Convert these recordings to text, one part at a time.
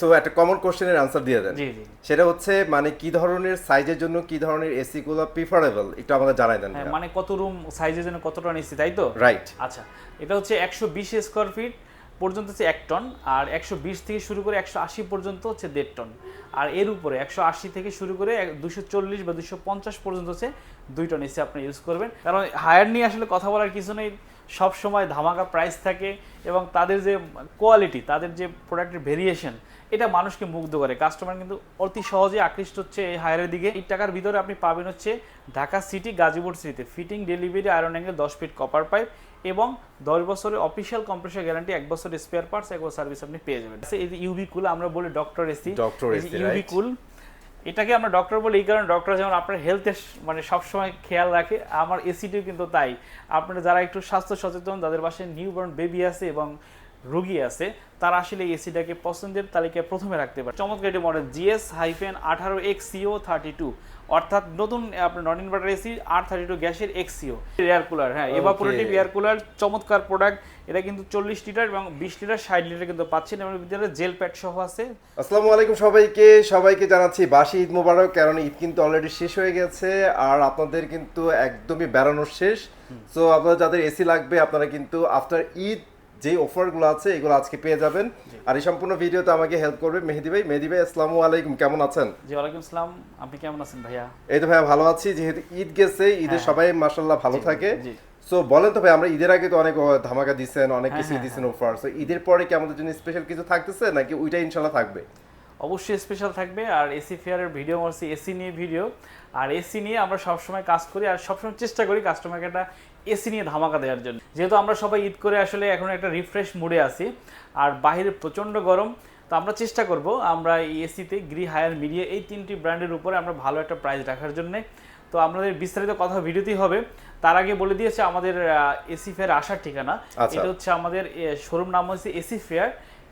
তো একটা কমন কোশ্চেনের আনসার দিয়ে দেন। জি জি। সেটা হচ্ছে মানে কি ধরনের সাইজের জন্য কি ধরনের এসি গুলো প্রিফারেবল একটু আমাদের জানাই দেন হ্যাঁ, মানে কত রুম সাইজের জন্য কতটা নিচ্ছি তাই তো? রাইট আচ্ছা এটা হচ্ছে একশো বিশ স্কোয়ার ফিট পর্যন্ত হচ্ছে এক টন আর একশো বিশ থেকে শুরু করে একশো আশি পর্যন্ত হচ্ছে দেড় টন আর এর উপরে একশো আশি থেকে শুরু করে দুশো চল্লিশ বা দুশো পঞ্চাশ পর্যন্ত হচ্ছে দুই টন এসি আপনি ইউজ করবেন। কারণ হায়ার নিয়ে আসলে কথা বলার কিছু নেই। সব সময় ধামাকা প্রাইস থাকে এবং তাদের যে কোয়ালিটি তাদের যে প্রোডাক্টের ভেরিয়েশন এটা মানুষকে মুগ্ধ করে। কাস্টমার কিন্তু অতি সহজে আকৃষ্ট হচ্ছে এই হায়ারের দিকে। এই টাকার ভিতরে আপনি পাবেন হচ্ছে ঢাকা সিটি গাজীপুর সিটিতে ফিটিং ডেলিভারি আয়রন অ্যাঙ্গেল দশ ফিট কপার পাইপ এবং দশ বছরের অফিসিয়াল কম্প্রেসার গ্যারান্টি এক বছর স্পেয়ার পার্টস এক বছর সার্ভিস আপনি পেয়ে যাবেন। এই যে ইউবি কুল আমরা বলি doctor AC Dr. AC, UV cool এটাকে আমরা ডক্টর বলি, এই কারণে ডক্টর যেমন আপনার হেলথের মানে সবসময় খেয়াল রাখে, আমার এসিটিও কিন্তু তাই। আপনারা যারা একটু স্বাস্থ্য সচেতন তাদের বাসায় নিউবর্ন বেবি আছে এবং রোগী আছে তারা আসলে এসিটাকে পছন্দের তালিকায় প্রথমে রাখতে পারে। চমৎকার একটি মডেল জিএস হাইফেন আঠারো এক্স সিও থার্টি টু অর্থাৎ নতুন আপনার non inverter AC R thirty two গ্যাসের এক্সিও এয়ার কুলার হ্যাঁ এভাপোরেটিভ এয়ার কুলার চমৎকার প্রোডাক্ট এটা কিন্তু চল্লিশ লিটার এবং বিশ লিটার ষাট লিটার কিন্তু পাচ্ছেন এবং ভিতরে জেল প্যাড সহ আছে। আসসালামু আলাইকুম সবাইকে। সবাইকে জানাচ্ছি বাসি ঈদ মোবারক কারণ ঈদ কিন্তু অলরেডি শেষ হয়ে গেছে আর আপনাদের কিন্তু একদমই বেড়ানোর শেষ। সো আপনাদের যাদের এসি লাগবে আপনারা কিন্তু আফটার ঈদ যে অফারগুলো আছে এগুলো আজকে পেয়ে যাবেন। আর এই সম্পূর্ণ ভিডিওতে আমাকে হেল্প করবে মেহেদি ভাই। মেহেদি ভাই আসসালামু আলাইকুম কেমন আছেন? জি ওয়ালাইকুম আসসালাম আপনি কেমন আছেন ভাইয়া? এই তো ভাইয়া ভালো আছি। যেহেতু ঈদ গেছে ঈদে হ্যাঁ। সবাই মাসাল্লাহ ভালো থাকে। সো বলেন তো ভাই আমরা ঈদের আগে তো অনেক ধামাকা দিচ্ছেন অনেক হ্যাঁ, কিছু হ্যাঁ, দিচ্ছেন অফার সো ঈদের পরে কি আমাদের জন্য স্পেশাল কিছু থাকতেছে নাকি ওইটা ইনশাল্লাহ থাকবে? অবশ্যই স্পেশাল থাকবে। আর এসি ফেয়ারের ভিডিও মারছি এসি নিয়ে ভিডিও আর এসি নিয়ে আমরা সবসময় কাজ করি আর সবসময় চেষ্টা করি কাস্টমারকে একটা এসি নিয়ে ধামাকা দেওয়ার জন্য। যেহেতু আমরা সবাই ঈদ করে আসলে এখন একটা রিফ্রেশ মুডে আছি আর বাইরে প্রচণ্ড গরম তো আমরা চেষ্টা করব আমরা এই এসিতে গ্রি হায়ার মিডিয়া এই তিনটি ব্র্যান্ডের উপরে আমরা ভালো একটা প্রাইস রাখার জন্য। তো আমাদের বিস্তারিত কথা ভিডিওতেই হবে। তার আগে বলে দিয়েছে আমাদের এসি ফেয়ার আসার ঠিকানা। আচ্ছা। এটা হচ্ছে আমাদের শোরুম নাম হচ্ছে এসি ফেয়ার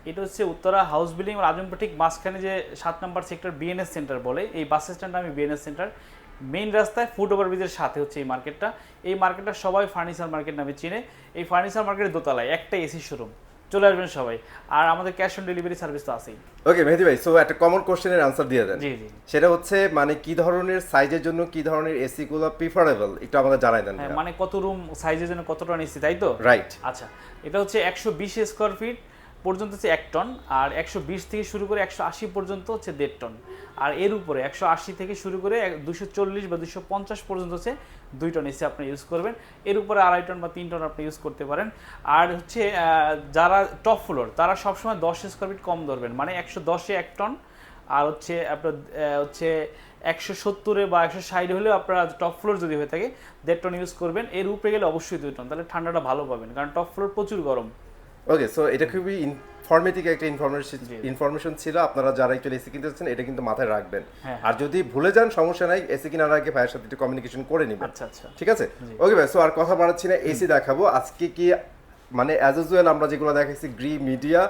এটা হচ্ছে উত্তরা হাউস বিল্ডিং আর আজমপুর ঠিক মাঝখানে যে সাত নম্বর সেক্টর বিএনএস সেন্টার বলে এই বাস স্ট্যান্ড আমি বিএনএস সেন্টার মেইন রাস্তায় ফুট ওভার ব্রিজের সাথে হচ্ছে এই মার্কেটটা। এই মার্কেটটা সবাই ফার্নিচার মার্কেট নামে চিনে। এই ফার্নিচার মার্কেটের দোতলায় একটা এসি শোরুম চলে আসবেন সবাই। আর আমাদের ক্যাশ অন ডেলিভারি সার্ভিস তো আছেই। ওকে মেহেদি ভাই সো একটা কমন কোশ্চেনের আনসার দিয়ে দেন। জি জি। সেটা হচ্ছে মানে কি ধরনের সাইজের জন্য কি ধরনের এসি গুলো প্রিফারেবল একটু আমাদের জানাই দেন হ্যাঁ মানে কত রুম সাইজের জন্য কতটা নিচ্ছি তাই তো? রাইট আচ্ছা এটা হচ্ছে একশো বিশ স্কোয়ার ফিট পর্যন্ত হচ্ছে এক টন, আর একশো বিশ থেকে শুরু করে একশো আশি পর্যন্ত হচ্ছে দেড় টন। আর এর উপরে একশো আশি থেকে শুরু করে দুশো চল্লিশ বা দুশো পঞ্চাশ পর্যন্ত হচ্ছে দুই টন এসে আপনি ইউজ করবেন। এর উপরে আড়াই টন বা তিন টন আপনি ইউজ করতে পারেন। আর হচ্ছে যারা টপ ফ্লোর তারা সবসময় দশ স্কোয়ার ফিট কম ধরবেন। মানে একশো দশে এক টন, আর হচ্ছে আপনার হচ্ছে একশো সত্তরে বা একশো ষাট হলেও আপনারা টপ ফ্লোর যদি হয়ে থাকে, দেড় টন ইউজ করবেন। এর উপরে গেলে অবশ্যই দুই টন। তাহলে ঠান্ডাটা ভালো পাবেন, কারণ টপ ফ্লোর প্রচুর গরম। ওকে সো এটা খুবই ইনফরমেটিভ একটা ইনফরমেশন ইনফরমেশন ছিল আপনারা যারা একটু এসি কিনতে চাচ্ছেন এটা কিন্তু মাথায় রাখবেন। হ্যাঁ। আর যদি ভুলে যান সমস্যা নাই এসি কেনার আগে ভাইয়ের সাথে একটু কমিউনিকেশন করে নেবেন। আচ্ছা আচ্ছা। ঠিক আছে? ওকে ভাই সো আর কথা বাড়াচ্ছি না এসি দেখাবো। আজকে কি মানে অ্যাজ ইউজুয়াল আমরা যেগুলো দেখাচ্ছি গ্রি মিডিয়া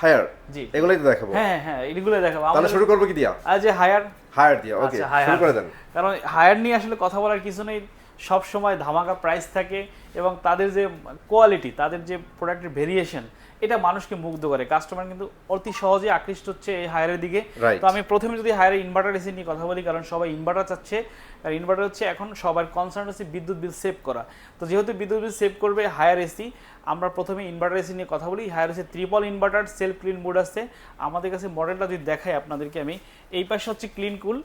হায়ার জি। এগুলোই তো দেখাবো। হ্যাঁ হ্যাঁ এগুলো দেখাবো। তাহলে শুরু করব কি দিয়া? আজ হায়ার হায়ার দিয়া ওকে আচ্ছা শুরু করে দেন। কারণ হায়ার নিয়ে আসলে কথা বলার কিছু নেই। সব সময় ধামাকা প্রাইস থাকে এবং তাদের যে কোয়ালিটি তাদের যে প্রোডাক্টের ভেরিয়েশন এটা মানুষকে মুগ্ধ করে। কাস্টমার কিন্তু অতি সহজে আকৃষ্ট হচ্ছে এই হায়ারের দিকে। তো আমি প্রথমে যদি হায়ারের ইনভার্টার এসি নিয়ে কথা বলি কারণ সবাই ইনভার্টার চাচ্ছে। আর ইনভার্টার হচ্ছে এখন সবার কনসার্ন হচ্ছে বিদ্যুৎ বিল সেভ করা। তো যেহেতু বিদ্যুৎ বিল সেভ করবে হায়ার এসি আমরা প্রথমে ইনভার্টার এসি নিয়ে কথা বলি। Haier AC triple inverter self clean mode আছে। আমাদের কাছে মডেলটা যদি দেখাই আপনাদেরকে আমি। এই পাশে হচ্ছে ক্লিন কুল।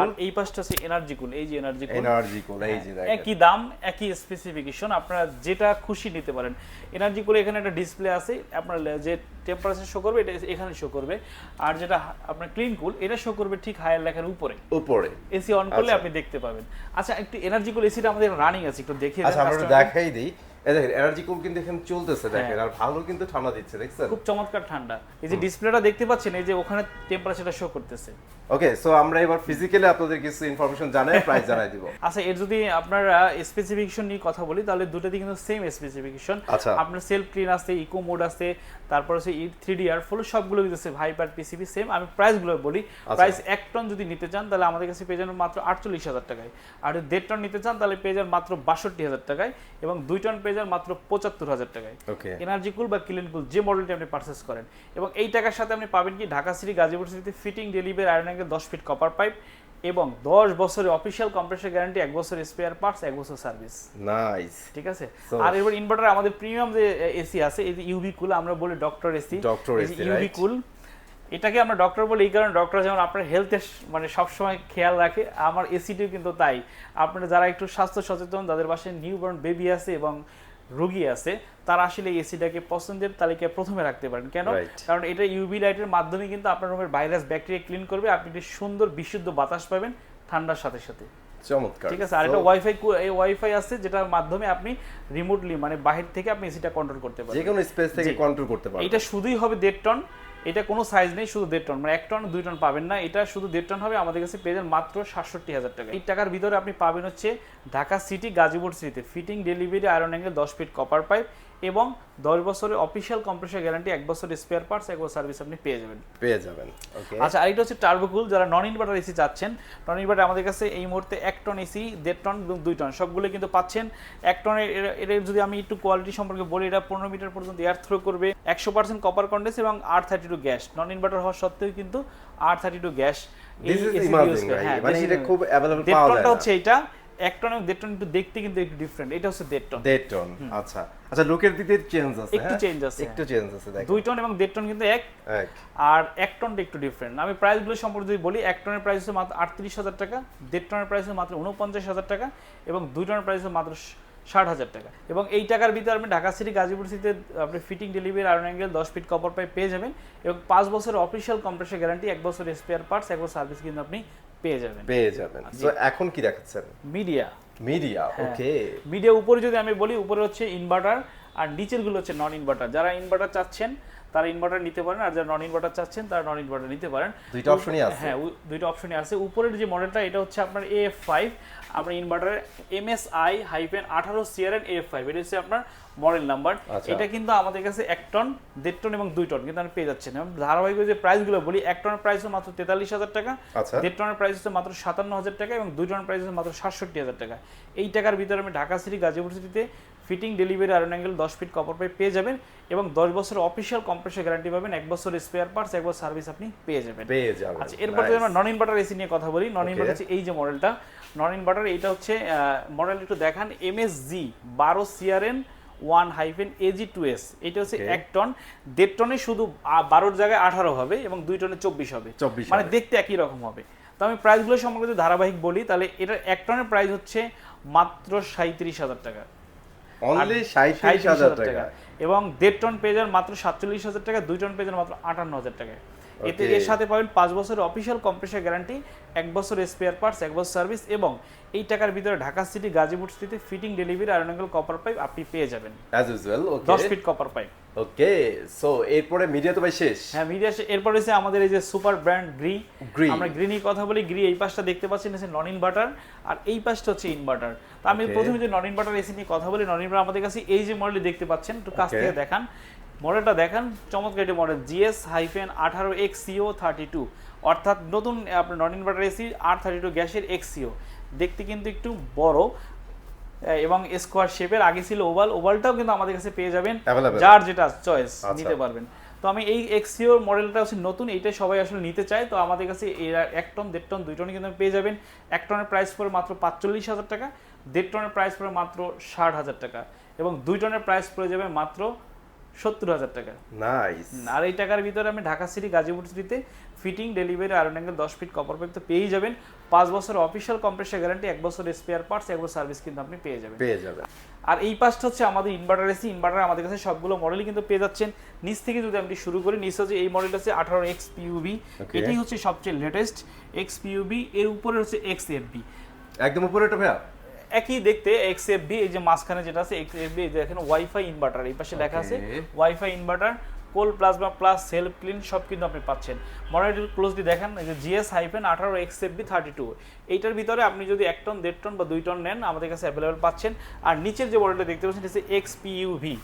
আর এই পাশটা হচ্ছে এনার্জি কুল এই যে এনার্জি কুল এনার্জি কোল এই যে দেখেন। একই দাম একই স্পেসিফিকেশন আপনারা যেটা খুশি নিতে পারেন। এনার্জি করে এখানে একটা ডিসপ্লে আছে। আপনার যে টেম্পারেচার শো করবে এটা এখানে শো করবে। আর যেটা আপনার ক্লিন কুল এটা শো করবে ঠিক হায়ার লেখার উপরে। উপরে। এসি অন করলে আচ্ছা। আপনি দেখতে পাবেন। আচ্ছা একটু এনার্জি কুল এসিটা আমাদের রানিং আছে। একটু দেখিয়ে আচ্ছা আমরা দেখাই দিই। দেখেন এনার্জি কুল কিন্তু এখানে চলতেছে দেখেন আর ভালো কিন্তু ঠান্ডা দিচ্ছে দেখছেন? খুব চমৎকার ঠান্ডা। এই যে ডিসপ্লেটা দেখতে পাচ্ছেন এই যে ওখানে টেম্পারেচারটা শো করতেছে। ওকে সো আমরা এবার ফিজিক্যালি আপনাদের কিছু ইনফরমেশন জানাই প্রাইস জানাই দিব। আচ্ছা এর যদি আপনারা স্পেসিফিকেশন নিয়ে কথা বলি তাহলে দুটোতে কিন্তু সেম স্পেসিফিকেশন আচ্ছা। আপনার সেলফ ক্লিন আছে ইকো মোড আছে তারপর হচ্ছে ই থ্রি ডি আর ফুল সবগুলো দিতেছে ভাইপার পিসিবি সেম আমি প্রাইসগুলো বলি। আচ্ছা। প্রাইস এক টন যদি নিতে চান তাহলে আমাদের কাছে পেয়ে যাবেন মাত্র আটচল্লিশ হাজার টাকায়। আর যদি দেড় টন নিতে চান তাহলে পেয়ে যাবেন মাত্র বাষট্টি হাজার টাকায়। এবং দুই টন পেয়ে পেয়ে যাবেন মাত্র পঁচাত্তর হাজার টাকায়। এনার্জি কুল বা ক্লিন কুল যে মডেলটি আপনি পারচেস করেন। এবং এই টাকার সাথে আপনি পাবেন কি? ঢাকা সিটি গাজীপুর সিটিতে ফিটিং ডেলিভারি আয়রন অ্যাঙ্গেল দশ ফিট কপার পাইপ এবং দশ বছরের অফিসিয়াল কম্প্রেসার গ্যারান্টি এক বছর স্পেয়ার পার্টস এক বছর সার্ভিস নাইস ঠিক আছে? আর এবার ইনভার্টার আমাদের প্রিমিয়াম যে এসি আছে এই যে ইউভি কুল আমরা বলি doctor AC AC, UV right? Cool এটাকে আমরা ডক্টর বলি এই কারণে ডক্টর যেমন আপনার হেলথের মানে সবসময় খেয়াল রাখে আমার এসিটিও কিন্তু তাই। আপনারা যারা একটু স্বাস্থ্য সচেতন যাদের বাসায় নিউ বর্ন বেবি আছে এবং রোগী আছে তারা আসলে এসিটাকে পছন্দের তালিকায় প্রথমে রাখতে পারেন। কেন? কারণ এটা ইউভি লাইটের মাধ্যমে কিন্তু আপনার রুমের ভাইরাস ব্যাকটেরিয়া ক্লিন করবে আপনি একটি সুন্দর বিশুদ্ধ বাতাস পাবেন ঠান্ডার সাথে সাথে। চমৎকার। ঠিক আছে? আর এটা ওয়াইফাই এই ওয়াইফাই আছে যেটার মাধ্যমে আপনি রিমোটলি মানে বাহির থেকে আপনি এসিটা কন্ট্রোল করতে যে কোনো স্পেস থেকে কন্ট্রোল করতে পারবেন। এটা শুধুই হবে দেড় টন এটা কোনো সাইজ নেই শুধু দেড় টন মানে এক টন দুই টন পাবেন না। এটা শুধু দেড় টন হবে আমাদের কাছে পেয়ে যান মাত্র সাতষট্টি হাজার টাকা। এই টাকার ভিতরে আপনি পাবেন হচ্ছে ঢাকা সিটি গাজীপুর সিটিতে ফিটিং ডেলিভারি আয়রন অ্যাঙ্গেল দশ ফিট কপার পাইপ এবং দশ বছরের অফিসিয়াল কম্প্রেসার গ্যারান্টি এক বছর স্পেয়ার পার্টস এক বছর সার্ভিস আপনি পেয়ে যাবেন। পেয়ে যাবেন আচ্ছা আরেকটা হচ্ছে টার্বোকুল যারা নন ইনভার্টার এসি চাচ্ছেন নন ইনভার্টার আমাদের কাছে এই মুহূর্তে এক টন এসি দেড় টন এবং দুই টন সবগুলো কিন্তু পাচ্ছেন। এক টনের এর- যদি আমি একটু কোয়ালিটি সম্পর্কে বলি এটা পনেরো মিটার পর্যন্ত এয়ার থ্রো করবে একশো পার্সেন্ট কপার কন্ডেন্স এবং R thirty two gas non inverter হওয়া সত্ত্বেও কিন্তু আর থার্টি টু গ্যাস ভাই মানে এটা খুব অ্যাভেলেবল পাওয়া যায় হচ্ছে এটা এক এবং দেড় একটু দেখতে কিন্তু একটু ডিফারেন্ট এটা হচ্ছে দেড় টন আচ্ছা। আচ্ছা লুকের দিক চেঞ্জ আছে একটু হ্যাঁ? change আছে, একটু চেঞ্জ আছে দেখো দুই টন এবং দেড় টন কিন্তু এক এক। আর এক টনটা একটু ডিফারেন্ট আমি প্রাইসগুলো সম্পর্কে যদি বলি এক টনের প্রাইস হচ্ছে মাত্র আটত্রিশ হাজার টাকা দেড় টনের প্রাইস হচ্ছে মাত্র উনপঞ্চাশ হাজার টাকা এবং দুই টনের প্রাইস হচ্ছে মাত্র ষাট হাজার টাকা। এবং এই টাকার ভিতরে আপনি ঢাকা সিটি গাজীপুর সিটিতে আপনি ফিটিং ডেলিভারি আয়রন অ্যাঙ্গেল দশ ফিট কপার পাইপ পেয়ে যাবেন। এবং পাঁচ বছরের অফিসিয়াল কম্প্রেসার গ্যারান্টি এক বছর স্পেয়ার পার্টস এক বছর সার্ভিস কিন্তু আপনি পেয়ে যাবেন। পেয়ে যাবেন। তো এখন কি দেখাচ্ছেন? Media media. ওকে মিডিয়া উপরে যদি আমি বলি উপরে হচ্ছে ইনভার্টার আর নিচেরগুলো হচ্ছে নন ইনভার্টার যারা ইনভার্টার চাচ্ছেন তারা ইনভার্টার নিতে পারেন আর যারা নন ইনভার্টার চাচ্ছেন তারা নন ইনভার্টার নিতে পারেন। দুইটা অপশনই আছে। হ্যাঁ দুইটা অপশনই আছে। উপরের যে মডেলটা এটা হচ্ছে আপনার এফ ফাইভ আপনার inverter M S I hyphen আঠারো সিআরএন এফ ফাইভ এটা হচ্ছে আপনার মডেল নাম্বার আচ্ছা। এটা কিন্তু আমাদের কাছে এক টন দেড় টন এবং দুই টন কিন্তু আপনি পেয়ে যাচ্ছেন। এবং ধারাবাহিক যে প্রাইসগুলো বলি এক টনের প্রাইস মাত্র তেতাল্লিশ হাজার টাকা আচ্ছা। দেড় টনের প্রাইস হচ্ছে মাত্র সাতান্ন হাজার টাকা এবং দুই টনের প্রাইস হচ্ছে মাত্র সাতষট্টি হাজার টাকা। এই টাকার ভিতরে আমি ঢাকা সিটি গাজীপুর সিটিতে ফিটিং ডেলিভারি আয়রন অ্যাঙ্গেল দশ ফিট কপার পাইপ পেয়ে যাবেন। এবং দশ বছর অফিসিয়াল কম্প্রেসার গ্যারান্টি পাবেন এক বছর স্পেয়ার পার্টস এক বছর সার্ভিস আপনি পেয়ে যাবেন। পেয়ে যাবেন। আচ্ছা এরপর যদি আমরা নন ইনভার্টার এসি নিয়ে কথা বলি নন ইনভার্টার হচ্ছে এই যে মডেলটা নন ইনভার্টার এটা হচ্ছে মডেল একটু দেখান এমএসজি বারো CRN one hyphen AG two S এটা হচ্ছে এক টন দেড় টনে শুধু বারোর জায়গায় আঠারো হবে এবং দুই টনে চব্বিশ হবে। 24 মানে দেখতে একই রকম হবে। তো আমি প্রাইসগুলো সম্পর্কে যদি ধারাবাহিক বলি তাহলে এটার এক টনের প্রাইস হচ্ছে মাত্র সাঁত্রিশ হাজার টাকা। অনলি সাঁত্রিশ হাজার টাকা। এবং দেড় টন পেয়ে যান মাত্র সাতচল্লিশ হাজার টাকা দুই টন পেজের যান মাত্র আটান্ন হাজার টাকা। এতে এর সাথে পাবেন পাঁচ বছরের অফিসিয়াল কম্প্রেসার গ্যারান্টি এক বছর স্পেয়ার পার্টস এক বছর সার্ভিস এবং এই টাকার ভিতরে ঢাকা সিটি গাজীপুর সিটিতে fitting delivery iron angle copper pipe আপনি পেয়ে যাবেন। অ্যাজ ইউজুয়াল দশ feet copper pipe okay so এরপরে মিডিয়া তো ভাই শেষ। হ্যাঁ মিডিয়া এরপর হচ্ছে আমাদের এই যে সুপার ব্র্যান্ড গ্রি Gree। আমরা গ্রিনি কথা বলি। গ্রি এই পাশটা দেখতে পাচ্ছেন হচ্ছে নন ইনভার্টার আর এই পাশটা হচ্ছে ইনভার্টার তো আমি প্রথমে যে নন ইনভার্টার এসি নিয়ে কথা বলি নন ইনভার্টার আমাদের কাছে এই যে মডেল দেখতে পাচ্ছেন একটু কাছ থেকে দেখান। মডেলটা দেখান চমৎকার একটি মডেল জিএস হাইফেন আঠারো এক্স সিও থার্টি টু অর্থাৎ নতুন আপনার non inverter AC R thirty two গ্যাসের এক্স সিও দেখতে কিন্তু একটু বড়। এবং স্কোয়ার শেপের আগে ছিল ওভাল ওভালটাও কিন্তু আমাদের কাছে পেয়ে যাবেন। যার যেটা চয়েস আচ্ছা। নিতে পারবেন। তো আমি এই এক্সিওর মডেলটা হচ্ছে নতুন এইটা সবাই আসলে নিতে চায়। তো আমাদের কাছে এরা এক টন দেড় টন দুই টন কিন্তু পেয়ে যাবেন। এক টনের প্রাইস পড়ে মাত্র পাঁচচল্লিশ হাজার টাকা দেড় টনের প্রাইস পড়ে মাত্র ষাট হাজার টাকা। এবং দুই টনের প্রাইস পড়ে যাবে মাত্র সত্তর হাজার টাকা। নাইস আর এই টাকার ভিতরে আমি ঢাকা সিটি গাজীপুর সিটিতে ফিটিং ডেলিভারি আয়রন অ্যাঙ্গেল দশ ফিট কপার পাইপ তো পেয়েই যাবেন। পাঁচ বছর অফিসিয়াল কম্প্রেসার গ্যারান্টি এক বছর স্পেয়ার পার্টস এক বছর সার্ভিস কিন্তু আপনি পেয়ে যাবেন। পেয়ে যাবেন। আর এই পাশটা হচ্ছে আমাদের ইনভার্টার এসি ইনভার্টার আমাদের কাছে সবগুলো মডেলই কিন্তু পেয়ে যাচ্ছেন। নিচ থেকে যদি আমি শুরু করি নিচ হচ্ছে এই মডেলটা হচ্ছে আঠারো এক্স পিউবি. এটাই হচ্ছে সবচেয়ে লেটেস্ট এক্স পিউবি এর উপরে হচ্ছে এক্স এফবি একদম উপরে এটা ভাইয়া। একই দেখতে এক্স এফবি এই যে মাঝখানে যেটা আছে এক্স এফবি এই যে এখানে ওয়াইফাই ইনভার্টার এই পাশে লেখা আছে WiFi inverter cool plasma plus self clean সব কিন্তু আপনি পাচ্ছেন। মডেলটি ক্লোজলি দেখেন এই যে জিএস হাইফেন আঠারো এক্স এফবি থার্টি টু এইটার ভিতরে আপনি যদি এক টন দেড় টন বা দুই টন নেন আমাদের কাছে অ্যাভেলেবেল পাচ্ছেন। আর নিচের যে মডেলটা দেখতে পাচ্ছেন এটা হচ্ছে এক্স পিইউভি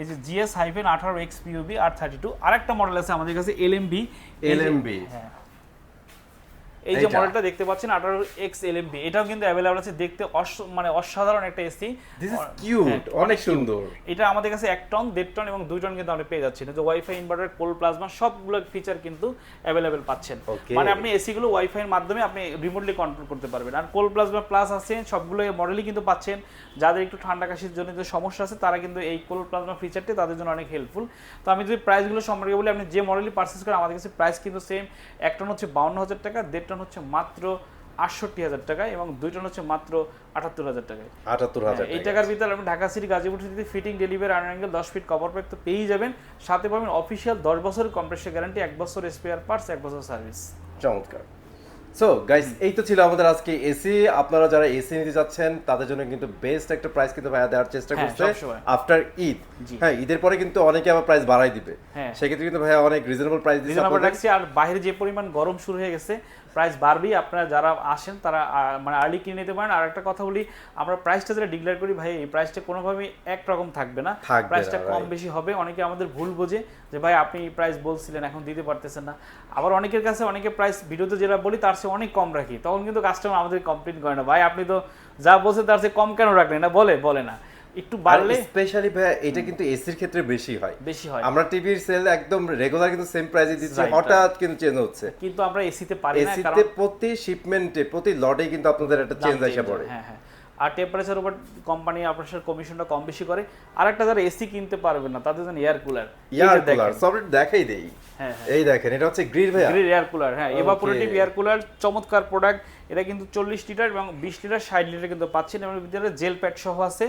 এই যে জিএস হাইফেন আঠারো X PUV R thirty two আরেকটা মডেল আছে আমাদের কাছে এল এম বি LMB হ্যাঁ। এই যে। মডেলটা দেখতে পাচ্ছেন আঠারো এক্স এল এটাও কিন্তু অ্যাভেলেবল আছে দেখতে মানে অসাধারণ একটা এসি দিস ইজ কিউট অনেক সুন্দর। এটা আমাদের কাছে এক টন দেড় টন এবং দুই টন কিন্তু আপনি পেয়ে যাচ্ছেন যে ওয়াইফাই ইনভার্টার কোল প্লাজমা সবগুলো ফিচার কিন্তু অ্যাভেলেবেল পাচ্ছেন। মানে আপনি এসি গুলো ওয়াইফাই এর মাধ্যমে আপনি রিমোটলি কন্ট্রোল করতে পারবেন। আর কোল প্লাজমা প্লাস আছে সবগুলো মডেলই কিন্তু পাচ্ছেন। যাদের একটু ঠান্ডা কাশির জন্য যে সমস্যা আছে তারা কিন্তু এই কোল প্লাজমা ফিচারটি তাদের জন্য অনেক হেল্পফুল তো আমি যদি প্রাইসগুলো সম্পর্কে বলি আপনি যে মডেলই পারচেস করেন আমাদের কাছে প্রাইস কিন্তু সেম এক টন হচ্ছে বাউন্ন হাজার টাকা দেড় টন হচ্ছে মাত্র আটষট্টি হাজার টাকা এবং দুই টন হচ্ছে মাত্র আটাত্তর হাজার টাকায়। আটাত্তর হাজার হ্যাঁ, এই টাকার ভিতরে আপনি ঢাকা সিটি গাজীপুর সিটিতে ফিটিং ডেলিভারি আয়রন অ্যাঙ্গেল দশ ফিট কভার প্যাক তো পেয়েই যাবেন। সাথে পাবেন অফিসিয়াল দশ বছরের কম্প্রেসার গ্যারান্টি এক বছর স্পেয়ার পার্টস এক বছর সার্ভিস চমৎকার। সো গাইস এই তো ছিল আমাদের আজকে এসি আপনারা যারা এসি নিতে যাচ্ছেন তাদের জন্য কিন্তু বেস্ট একটা প্রাইস কিন্তু ভাইয়া দেওয়ার চেষ্টা হ্যাঁ, করছে। আফটার ঈদ হ্যাঁ ঈদের পরে কিন্তু অনেকে আবার প্রাইস বাড়াই দিবে। হ্যাঁ। সেক্ষেত্রে কিন্তু ভাইয়া অনেক রিজনেবল প্রাইস দিচ্ছে আর বাইরে যে পরিমাণ গরম শুরু হয়ে গেছে প্রাইস বাড়বেই। আপনারা যারা আসেন তারা মানে আর্লি কিনে নিতে পারেন। আর একটা কথা বলি আমরা প্রাইসটা যেটা ডিক্লেয়ার করি ভাই এই প্রাইসটা কোনোভাবেই একরকম থাকবে না। থাকবে না, প্রাইসটা কম বেশি হবে। অনেকে আমাদের ভুল বোঝে যে ভাই আপনি প্রাইস বলছিলেন এখন দিতে পারতেছেন না। আবার অনেকের কাছে অনেকে প্রাইস ভিডিওতে যেটা বলি তার চেয়ে অনেক কম রাখি। তখন কিন্তু কাস্টমার আমাদের কমপ্লেন করে না ভাই আপনি তো যা বলছেন তার চেয়ে কম কেন রাখলেন? না বলে বলে না। একটু বাড়লে স্পেশালি ভাইয়া এটা কিন্তু এসির ক্ষেত্রে বেশি হয়। বেশি হয়। আমরা টিভির সেল একদম রেগুলার কিন্তু সেম প্রাইসে দিচ্ছি হঠাৎ কিন্তু চেঞ্জ হচ্ছে। কিন্তু আমরা এসিতে পারি না এসিতে প্রতি শিপমেন্টে প্রতি লটে কিন্তু আপনাদের একটা চেঞ্জ আসে আসা পড়ে। হ্যাঁ হ্যাঁ। আর টেম্পারেচার উপর কোম্পানি আপনার কমিশনটা কম বেশি করে। আর একটা যারা এসি কিনতে পারবে না তাদের জন্য এয়ার কুলার ইয়ার কুলার সব দেখাই দেই। হ্যাঁ হ্যাঁ। এই দেখেন এটা হচ্ছে গ্রিল ভাইয়া। গ্রিল এয়ার কুলার হ্যাঁ এভাপোরেটিভ এয়ার কুলার চমৎকার প্রোডাক্ট এটা কিন্তু চল্লিশ লিটার এবং বিশ লিটার ষাট লিটার কিন্তু পাচ্ছেন। এবং ভিতরে জেল প্যাড সহ আছে।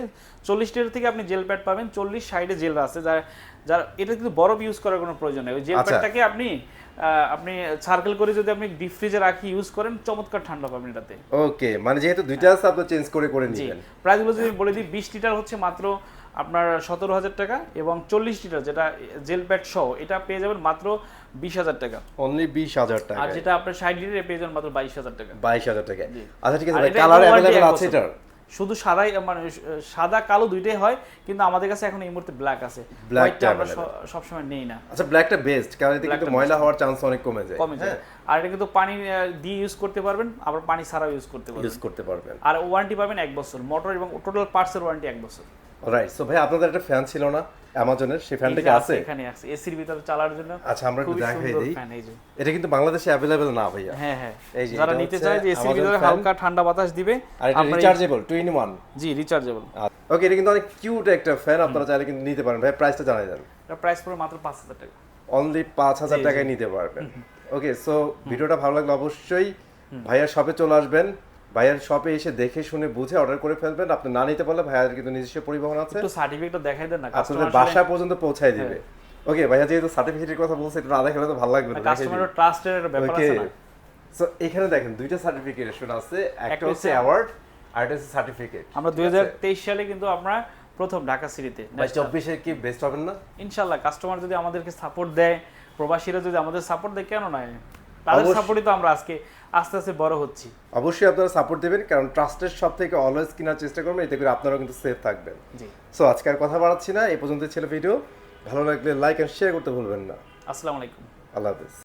চল্লিশ লিটার থেকে আপনি জেল প্যাড পাবেন চল্লিশ সাইডে জেল আছে। যার যার এটা কিন্তু বরফ ইউজ করার কোনো প্রয়োজন নেই। ওই জেল আচ্ছা। প্যাডটাকে আপনি আপনি সার্কেল করে যদি আপনি ডিপ ফ্রিজে রাখি ইউজ করেন চমৎকার ঠান্ডা পাবেন এটাতে। ওকে মানে যেহেতু দুইটা আছে আপনি চেঞ্জ করে করে নেবেন প্রাইসগুলো যদি বলে দিই বিশ লিটার হচ্ছে মাত্র আপনার সতেরো হাজার টাকা এবং চল্লিশ লিটার যেটা জেল প্যাড সহ এটা পেয়ে যাবেন মাত্র বিশ হাজার টাকা। অনলি বিশ হাজার টাকা আর যেটা আপনার ষাট লিটার পেয়ে যাবেন মাত্র বাইশ হাজার টাকা। বাইশ হাজার টাকা আচ্ছা ঠিক আছে কালার অ্যাভেলেবেল আছে। এটার? শুধু সাদাই মানে সাদা কালো দুইটাই হয় কিন্তু আমাদের কাছে এখন এই মুহূর্তে ব্ল্যাক আছে। হোয়াইটটা আমরা সবসময় নেই না। আচ্ছা ব্ল্যাকটা বেস্ট কারণ এতে কিন্তু ময়লা হওয়ার চান্স অনেক কমে যায়। কমে যায়। আর এটা কিন্তু পানি দিয়ে ইউজ করতে পারবেন আবার পানি ছাড়াও ইউজ করতে পারবেন। ইউজ করতে পারবেন। আর ওয়ারেন্টি পাবেন এক বছর। মোটর এবং টোটাল পার্টসের ওয়ারেন্টি এক বছর। রাইট সো ভাই আপনাদের একটা ফ্যান ছিল না? অ্যামাজনের সেই ফ্যানটা কি আছে এখানে আছে। এসির ভিতরে চালার জন্য আচ্ছা আমরা একটু দেখাই দিই। এটা কিন্তু বাংলাদেশে অ্যাভেলেবেল না ভাইয়া। হ্যাঁ হ্যাঁ। এই যে যারা নিতে চায় যে এসির ভিতরে হালকা ঠান্ডা বাতাস দিবে আর এটা rechargeable two in one G rechargeable okay এটা কিন্তু অনেক কিউট একটা ফ্যান আপনারা চাইলে কিন্তু নিতে পারেন। ভাই প্রাইসটা জানাই দেন। এটা প্রাইস পড়ে মাত্র পাঁচ হাজার টাকা। অনলি পাঁচ হাজার জি, টাকায় নিতে পারবেন। ওকে সো ভিডিওটা ভালো লাগলে অবশ্যই ভাইয়া শপে চলে আসবেন। ভাইয়ার শপে এসে দেখে শুনে বুঝে অর্ডার করে ফেলবেন। আপনি না নিতে পারলে ভাইয়ার কিন্তু নিজস্ব পরিবহন আছে। একটু সার্টিফিকেটটা দেখাই দেন না আপনাদের বাসা পর্যন্ত পৌঁছায় দিবে। হ্যাঁ। ওকে ভাইয়া যেহেতু সার্টিফিকেটের কথা বলছে একটু না দেখালে তো ভালো লাগবে না কাস্টমারের ট্রাস্টের একটা ব্যাপার আছে না। সো এখানে দেখেন দুইটা সার্টিফিকেশন আছে একটা হচ্ছে অ্যাওয়ার্ড আর একটা হচ্ছে সার্টিফিকেট আমরা দুই সালে কিন্তু আমরা প্রথম ঢাকা সিটিতে ভাই চব্বিশে কি বেস্ট হবেন না? ইনশাল্লাহ কাস্টমার যদি আমাদেরকে সাপোর্ট দেয় প্রবাসীরা যদি আমাদের সাপোর্ট দেয় কেন নয় তাদের সাপোর্টই তো আমরা আজকে আস্তে আস্তে বড় হচ্ছি। অবশ্যই আপনারা সাপোর্ট দেবেন কারণ ট্রাস্টের সব থেকে অলওয়েজ কেনার চেষ্টা করবেন এতে করে আপনারাও কিন্তু সেফ থাকবেন। জি। সো আজকে আর কথা বাড়াচ্ছি না এই পর্যন্ত ছিল ভিডিও ভালো লাগলে লাইক আর শেয়ার করতে ভুলবেন না। আসসালামু আলাইকুম। আল্লাহ হাফেজ।